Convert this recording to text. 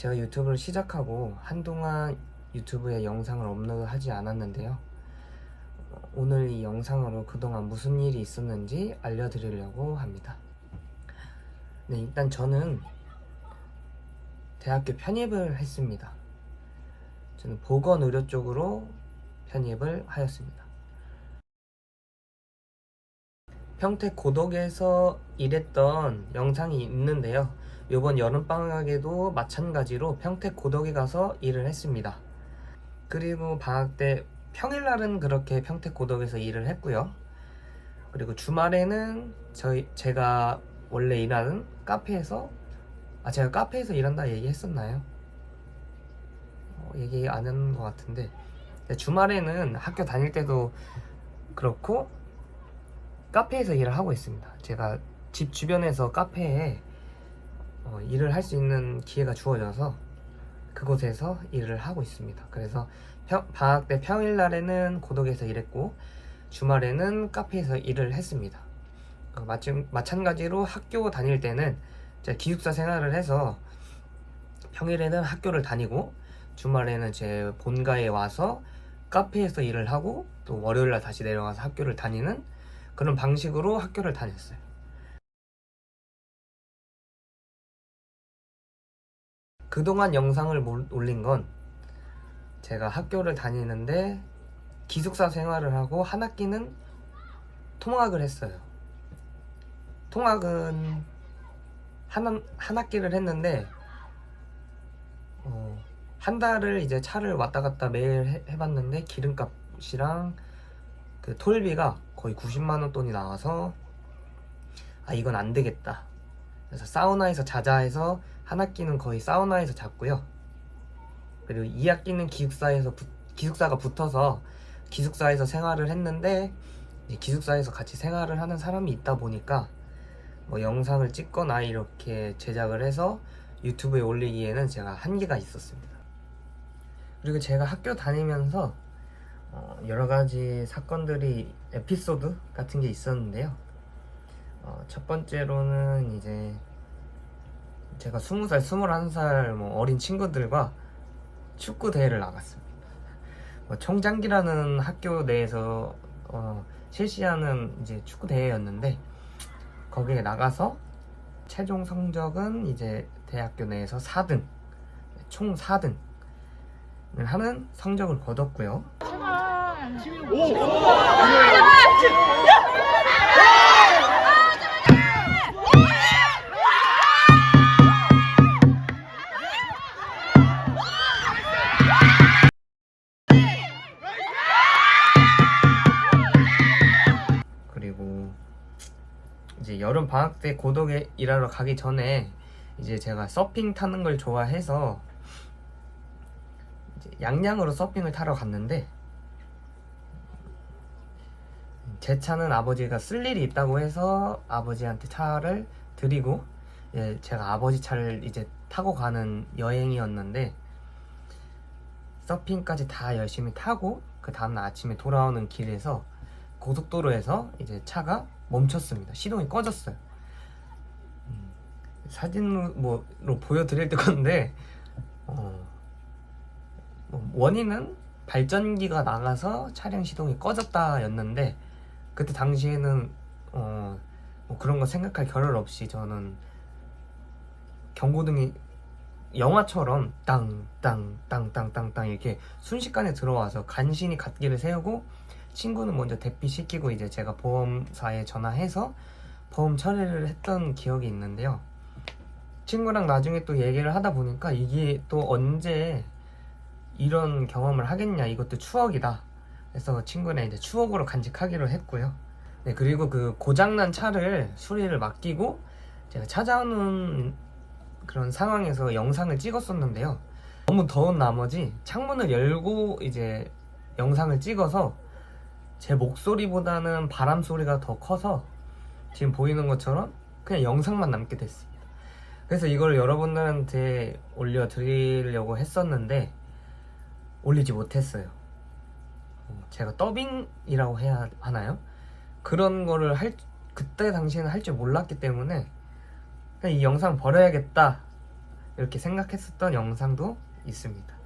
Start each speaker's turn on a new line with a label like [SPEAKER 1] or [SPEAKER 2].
[SPEAKER 1] 제가 유튜브를 시작하고 한동안 유튜브에 영상을 업로드하지 않았는데요. 어, 오늘 이 영상으로 그동안 무슨 일이 있었는지 알려드리려고 합니다. 네, 일단 저는 대학교 편입을 했습니다. 저는 보건 의료 쪽으로 편입을 하였습니다. 평택 고덕에서 일했던 영상이 있는데요. 이번 여름방학에도 마찬가지로 평택 고덕에 가서 일을 했습니다. 그리고 방학 때 평일날은 그렇게 평택 고덕에서 일을 했고요. 그리고 주말에는 저희 제가 원래 일하는 카페에서 아 제가 카페에서 일한다 얘기했었나요? 어, 얘기 안 했는 것 같은데 주말에는 학교 다닐 때도 그렇고 카페에서 일을 하고 있습니다. 제가 집 주변에서 카페에 어, 일을 할 수 있는 기회가 주어져서 그곳에서 일을 하고 있습니다. 그래서 평- 방학 때 평일날에는 고독에서 일했고 주말에는 카페에서 일을 했습니다. 어, 마침, 마찬가지로 학교 다닐 때는 기숙사 생활을 해서 평일에는 학교를 다니고 주말에는 제 본가에 와서 카페에서 일을 하고 또 월요일날 다시 내려가서 학교를 다니는 그런 방식으로 학교를 다녔어요. 그동안 영상을 몰- 올린 건 제가 학교를 다니는데 기숙사 생활을 하고 한 학기는 통학을 했어요. 통학은 한, 한 학기를 했는데 어, 한 달을 이제 차를 왔다 갔다 매일 해, 해봤는데 기름값이랑 그 톨비가 거의 90만 원 돈이 나와서 아 이건 안 되겠다. 그래서 사우나에서 자자 해서 한 학기는 거의 사우나에서 잤고요. 그리고 2학기는 기숙사에서 붙- 기숙사가 붙어서 기숙사에서 생활을 했는데 기숙사에서 같이 생활을 하는 사람이 있다 보니까 뭐 영상을 찍거나 이렇게 제작을 해서 유튜브에 올리기에는 제가 한계가 있었습니다. 그리고 제가 학교 다니면서 어, 여러 가지 사건들이 에피소드 같은 게 있었는데요. 어, 첫 번째로는 이제 제가 20살, 21살 뭐 어린 친구들과 축구 대회를 나갔습니다. 뭐 청장기라는 학교 내에서 어, 실시하는 이제 축구 대회였는데 거기에 나가서 최종 성적은 이제 대학교 내에서 4등, 총 4등을 하는 성적을 거뒀고요. 그리고 이제 여름 방학 때 고덕에 일하러 가기 전에 이제 제가 서핑 타는 걸 좋아해서 양양으로 서핑을 타러 갔는데 제 차는 아버지가 쓸 일이 있다고 해서 아버지한테 차를 드리고 예, 제가 아버지 차를 이제 타고 가는 여행이었는데 서핑까지 다 열심히 타고 그 다음날 아침에 돌아오는 길에서 고속도로에서 이제 차가 멈췄습니다. 시동이 꺼졌어요. 음, 사진으로 뭐로 보여드릴 건데 어, 뭐 원인은 발전기가 나가서 차량 시동이 꺼졌다였는데 그때 당시에는 어, 뭐 그런 거 생각할 겨를 없이 저는 경고등이 영화처럼 땅땅땅땅땅땅 이렇게 순식간에 들어와서 간신히 갓길을 세우고 친구는 먼저 대피 시키고 이제 제가 보험사에 전화해서 보험 처리를 했던 기억이 있는데요. 친구랑 나중에 또 얘기를 하다 보니까 이게 또 언제 이런 경험을 하겠냐 이것도 추억이다. 그래서 친구네 이제 추억으로 간직하기로 했고요. 네 그리고 그 고장난 차를 수리를 맡기고 제가 찾아오는 그런 상황에서 영상을 찍었었는데요. 너무 더운 나머지 창문을 열고 이제 영상을 찍어서 제 목소리보다는 바람 소리가 더 커서 지금 보이는 것처럼 그냥 영상만 남게 됐습니다. 그래서 이걸 여러분들한테 올려드리려고 했었는데 올리지 못했어요. 어, 제가 더빙이라고 해야 하나요? 그런 거를 할 그때 당시에는 할 줄 몰랐기 때문에 이 영상 버려야겠다 이렇게 생각했었던 영상도 있습니다.